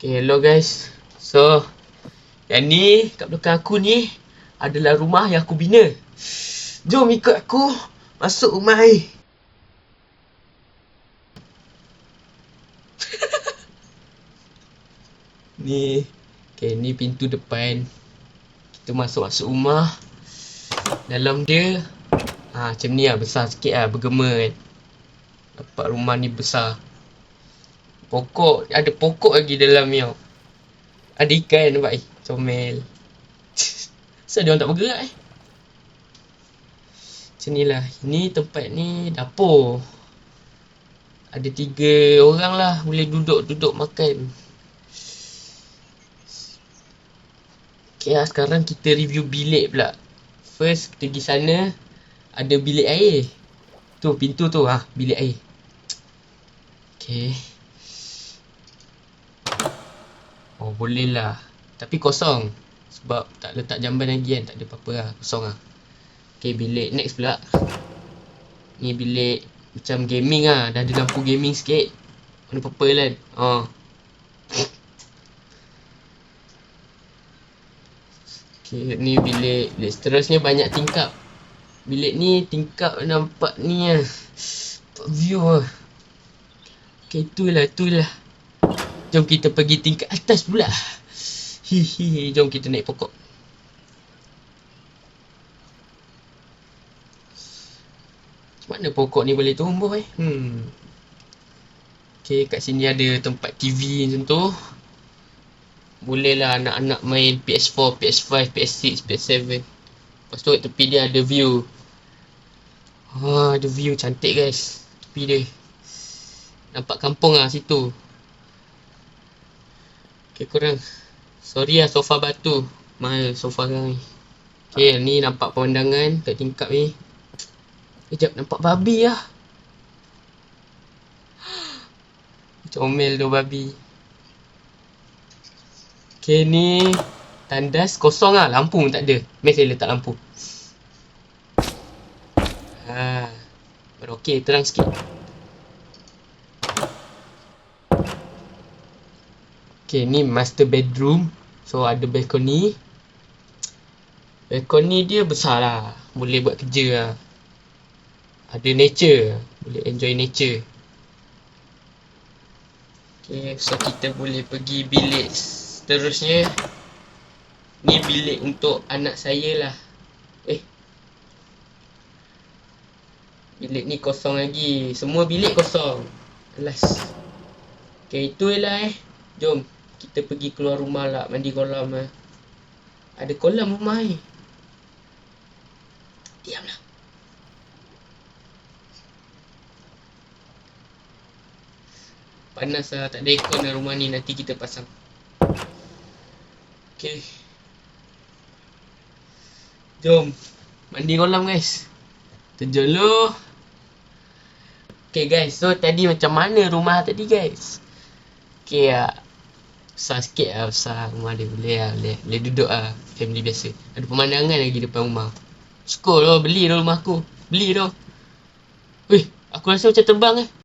Okay, hello guys. So, yang ni kat belakang aku ni adalah rumah yang aku bina. Jom ikut aku masuk rumah ni. ni, okay, ni pintu depan. Kita masuk-masuk rumah. Dalam dia, ha, macam ni lah, besar sikit lah, bergema kan. Nampak rumah ni besar. Pokok, ada pokok lagi dalam ni. Ada ikan nampak eh. Comel. Kenapa dia orang tak bergerak eh? Macam ni lah. Ni tempat ni dapur. Ada tiga orang lah boleh duduk-duduk makan. Okay lah, sekarang kita review bilik pula. First, kita pergi sana. Ada bilik air. Tu, pintu tu ah, bilik air. Okay. Oh boleh lah. Tapi kosong. Sebab tak letak jamban lagi kan Tak ada apa-apa lah. Kosong lah. Okay bilik. Next pula. Ni bilik Macam gaming lah. Dah ada lampu gaming sikit. Warna purple kan? Oh. Okay ni bilik. Bilik seterusnya banyak tingkap. Bilik ni tingkap nampak ni lah. Nampak view lah. Okay itulah itulah Jom kita pergi tingkat atas pula. Hihi, jom kita naik pokok. Mana pokok ni boleh tumbuh eh? Hmm. Okay, kat sini ada tempat TV macam tu. Boleh lah anak-anak main PS4, PS5, PS6, PS7. Lepas tu tepi dia ada view. Ha, ada view cantik guys. Tepi dia. Nampak kampung lah situ. Okay korang Sorry lah sofa batu. Mahal sofa sekarang ni. Okay ni nampak pemandangan kat tingkap ni. Sekejap nampak babi lah. Comel tu babi. Okay ni Tandas kosong lah. Lampu pun tak ada. Mari saya letak lampu. Ha, Baru okay terang sikit Okay, ni master bedroom. So, ada balcony. Balcony dia besar lah. Boleh buat kerja lah. Ada nature. Boleh enjoy nature. Okay, so kita boleh pergi bilik seterusnya. Ni bilik untuk anak saya lah. Eh. Bilik ni kosong lagi. Semua bilik kosong. Alas. Okay, itu lah eh. Jom kita pergi keluar rumah lah mandi kolam lah. Ada kolam rumah ni. Diamlah. Panas lah, tak ada aircon dalam rumah ni. Nanti kita pasang. Okay. Jom. Mandi kolam guys. Terjun dulu. Okay guys, so tadi macam mana rumah tadi guys? Okay lah. Besar sikit lah besar rumah dia. Boleh lah boleh, boleh duduk lah family biasa. Ada pemandangan lagi depan rumah. Syukur lah beli dah rumah aku. Beli dah. Weh aku rasa macam terbang eh